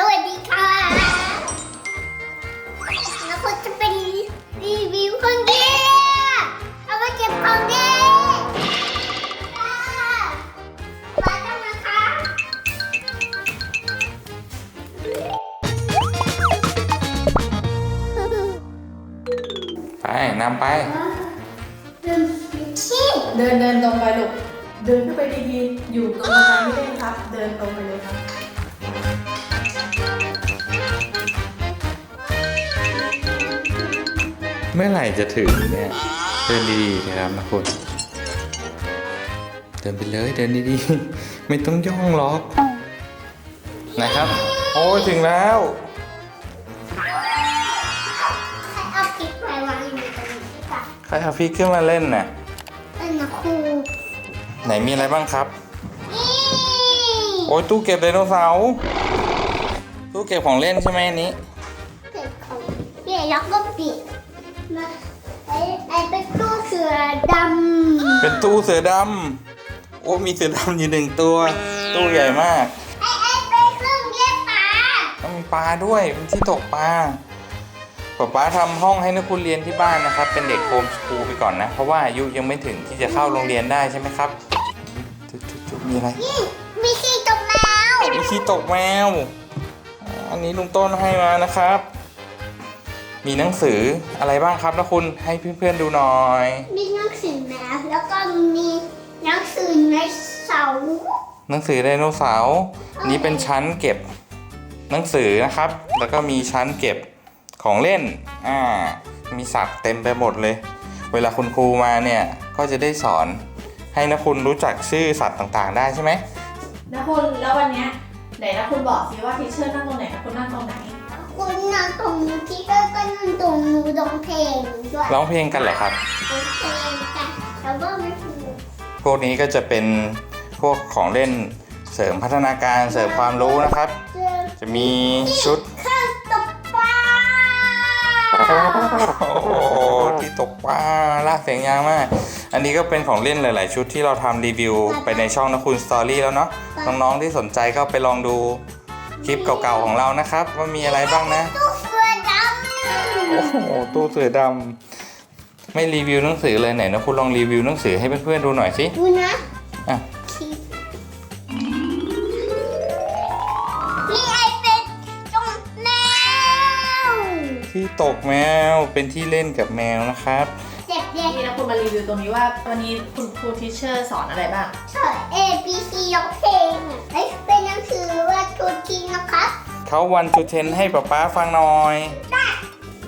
สวัสดีค่ะแล้วก็จะเป็นรีวิวของเย่เอามาเก็บของเย่ค่ะมาทำนะคะไปนำไปที่เดินเดินตรงไปลูก เดินขึ้นไปดีๆ อยู่ตรงกลางไม่ได้ครับ เดินตรงไปเลยครับ เมื่อไหร่จะถึงเนี่ยเดินดีๆนะครับนะคุณเดินไปเลยเดินดีๆ ไม่ต้องย่องล็อกนะครับ โอ้ยถึงแล้วเอาพริกไปวางอยู่ตรงนี้ค่ะใครเอาพริกขึ้นมาเล่นน่ะเอ็นนะครูไหนมีอะไรบ้างครับ นี่โอ้ยตู้เก็บไดโนเสาร์ตู้เก็บของเล่นใช่ไหมอันนี้ เกิดของเปียแล้วก็ปิด มาไอ้ไอ้เป็นตู้เสือดำเป็นตู้เสือดำโอ้มีเสือดำอยู่หนึ่งตัว ตู้ใหญ่มาก ไอ้ไอ้เป็นเครื่องเย็บปลาต้องมีปลาด้วยเป็นที่ตกปลาป๊าป๊าทำห้องให้นักคุณเรียนที่บ้านนะครับ เป็นเด็กโฮมสคูลไปก่อนนะ เพราะว่าอายุยังไม่ถึงที่จะเข้าโรงเรียนได้ใช่ไหมครับจุ๊บจุ๊บจุ๊บมีอะไรนี่มีที่ตกแมวมีที่ตกแมวอ๋ออันนี้ลุงต้นให้มานะครับ มีหนังสืออะไรบ้างครับนักคุณให้เพื่อนๆดูหน่อย มีหนังสือแมวแล้วก็มีหนังสือในเสาหนังสือไดโนเสาร์อันนี้เป็นชั้นเก็บหนังสือนะครับ แล้วก็มีชั้นเก็บของเล่นอ่ามีสัตว์เต็มไปหมดเลย เวลาคุณครูมาเนี่ยก็จะได้สอนให้นักคุณรู้จักชื่อสัตว์ต่างๆ ได้ใช่ไหมนะคุณแล้ววันเนี้ยไหนนะคุณบอกสิว่าทีเชอร์นั่งตรงไหนนะคุณนั่งตรงไหน คุณนั่งตรงนู้นที่ก็ก็นั่งตรงนู้นร้องเพลงด้วยร้องเพลงกันเหรอครับ ร้องเพลงกันแล้วก็ไม่ถูกพวกนี้ก็จะเป็นพวกของเล่นเสริมพัฒนาการเสริมความรู้นะครับ เจอจะมีชุด เครื่องตกปลาโอ้โหที่ตกปลาลากเสียงยางมาก อันนี้ก็เป็นของเล่นหลาย ๆ ชุดที่เราทำรีวิวไปในช่องนะคุณสตอรี่แล้วเนาะ น้อง ๆ ที่สนใจก็ไปลองดู คลิปเก่าๆของเรานะครับ ว่ามีอะไรบ้างนะตู้เสือดโอ้โหตู้เสือดำไม่รีวิวหนังสือเลยไหนนะคุณลองรีวิวหนังสือให้เพื่อนๆดูหน่อยสิำดูนะอะนี่ไอเป็นจงแมวที่ตกแมวเป็นที่เล่นกับแมวนะครับเจ็บเด็กนี่นะคุณมารีวิวตรงนี้ว่าวันนี้คุณครูทีเชอร์สอนอะไรบ้างเฉย A B C ร้องเพลงอะไอ เป็นหนังสือว่าทุกทีนะครับเขาวันทูเทนให้ป๊าป๊าฟังหน่อย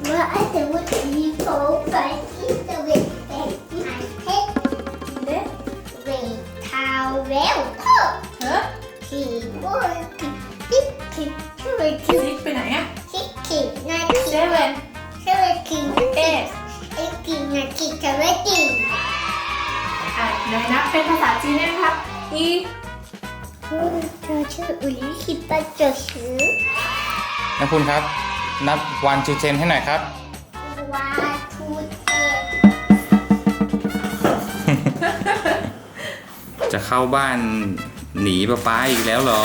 เมื่อไอจะว่าทีโฟกัสที่จะเวทเป็นไอเทคเด็กเวททาวเวลเทอร์เฮ้ยทีโอ้ยติ๊กติ๊กช่วยทีซิกไปไหนอะติ๊กติ๊กนาทีเซเว่นช่วยทีเอ๊ะไอ้ทีนาทีจะเวทีอะไหนนับเป็นภาษาจีนได้ไหมครับอี เธอชื่ออุลิคิปะเจอชื่อนะคุณครับ นับวันทูเทนให้หน่อยครับ วาทูเทจะเข้าบ้านหนีป๊าป๊าอีกแล้วเหรอ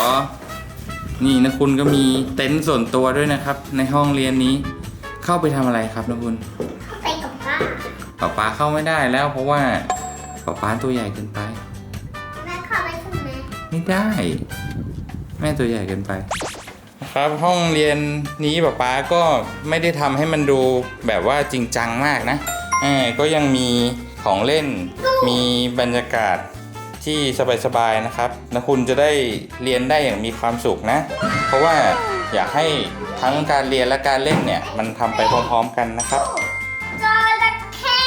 นี่นะคุณก็มีเต็นท์ส่วนตัวด้วยนะครับ ในห้องเรียนนี้ เข้าไปทำอะไรครับนะคุณเข้าไปกับป้าป๊าป๊าเข้าไม่ได้แล้วเพราะว่าป๊าป๊าตัวใหญ่เกินไป ไมไม่ได้ แม่ตัวใหญ่เกินไปนะครับห้องเรียนนี้ป๊าป๊าก็ไม่ได้ทำให้มันดูแบบว่าจริงจังมากนะเออก็ยังมีของเล่น มีบรรยากาศที่สบายๆนะครับนะคุณจะได้เรียนได้อย่างมีความสุขนะ เพราะว่าอยากให้ทั้งการเรียนและการเล่นเนี่ย มันทำไปพร้อมๆกันนะครับจระเข้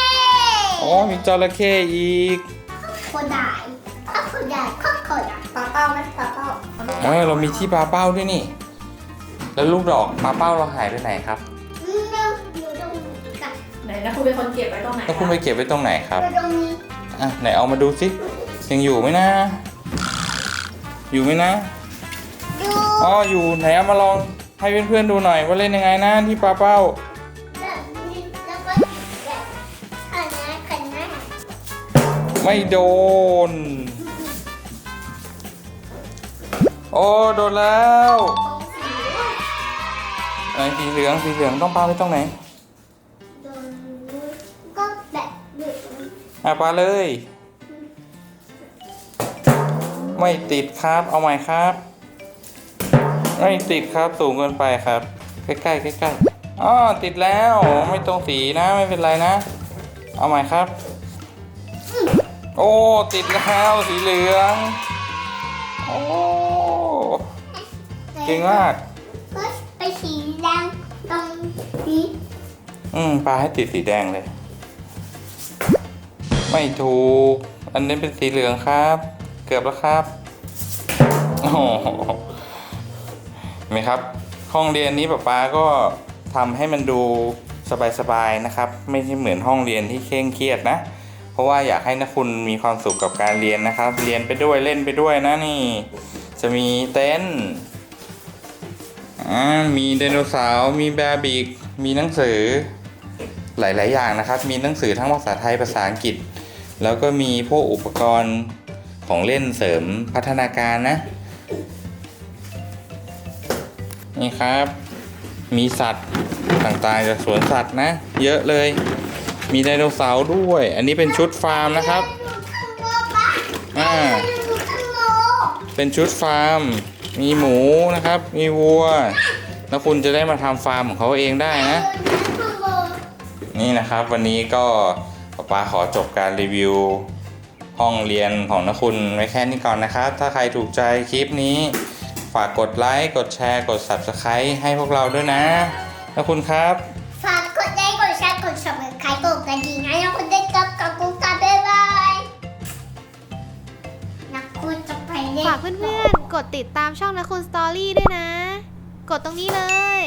โอ้มีจระเข้อีกโคดาย ข้าโคดายข้าโคดายปลาเป้าไหมปลาเป้าเอาลูกเออเรามีที่ปลาเป้าด้วยนี่ แล้วลูกดอกปลาเป้าเราหายไปไหนครับ อืมเร็วอยู่ตรงนี้กับไหนนะคุณเป็นคนเก็บไว้ตรงไหนแล้วคุณไปเก็บไว้ตรงไหนครับ อยู่ตรงนี้อะไหนเอามาดูสิยังอยู่ไหมนะ อยู่ไหมนะดูอ๋ออยู่ไหนเอามาลองให้เพื่อนๆดูหน่อยว่าเล่นยังไงนะที่ปลาเป้า แบบนี้แล้วก็แบบขันนะขันนะไม่โดน อ้โดนแล้วของสีไหนสีเหลืองสีเหลืองต้องปาไปตรงไหนตรงนู้นก็แบบเด็กอะปาเลย ไม่ติดครับเอาใหม่ครับ ไม่ติดครับสูงเกินไปครับ ใกล้ๆใกล้ๆอ๋อติดแล้วไม่ตรงสีนะไม่เป็นไรนะ เอาใหม่ครับ โอ้ติดแล้วสีเหลืองโอ้ เก่งมาก ก็ไปสีแดงตรงนี้อืมปลาให้ติดสีแดงเลย ไม่ถูก อันนี้เป็นสีเหลืองครับ เกือบแล้วครับโอ้โหเห็นไหมครับ ห้องเรียนนี้ป๊าป๊าก็ทำให้มันดูสบายๆนะครับ ไม่ใช่เหมือนห้องเรียนที่เคร่งเครียดนะ เพราะว่าอยากให้นักคุณมีความสุขกับการเรียนนะครับ เรียนไปด้วยเล่นไปด้วยนะนี่ จะมีเต็นท์ อ่ามีไดโนเสาร์มีแบบิก มีหนังสือหลาย ๆ อย่างนะครับ มีหนังสือทั้งภาษาไทยภาษาอังกฤษ แล้วก็มีพวกอุปกรณ์ของเล่นเสริมพัฒนาการนะ นี่ครับ มีสัตว์ต่างๆจากสวนสัตว์นะ เยอะเลย มีไดโนเสาร์ด้วย อันนี้เป็นชุดฟาร์มนะครับ อ่า เป็นชุดฟาร์ม มีหมูนะครับ มีวัว แล้วคุณจะได้มาทำฟาร์มของเขาเองได้นะ นี่นะครับวันนี้ก็ป๊าป๊าขอจบการรีวิว ห้องเรียนของนักคุณไว้แค่นี้ก่อนนะครับ ถ้าใครถูกใจคลิปนี้ ฝากกดไลค์ กดแชร์ กด Subscribe ให้พวกเราด้วยนะนักคุณครับ กดติดตามช่องนะคุณสตอรี่ด้วยนะ กดตรงนี้เลย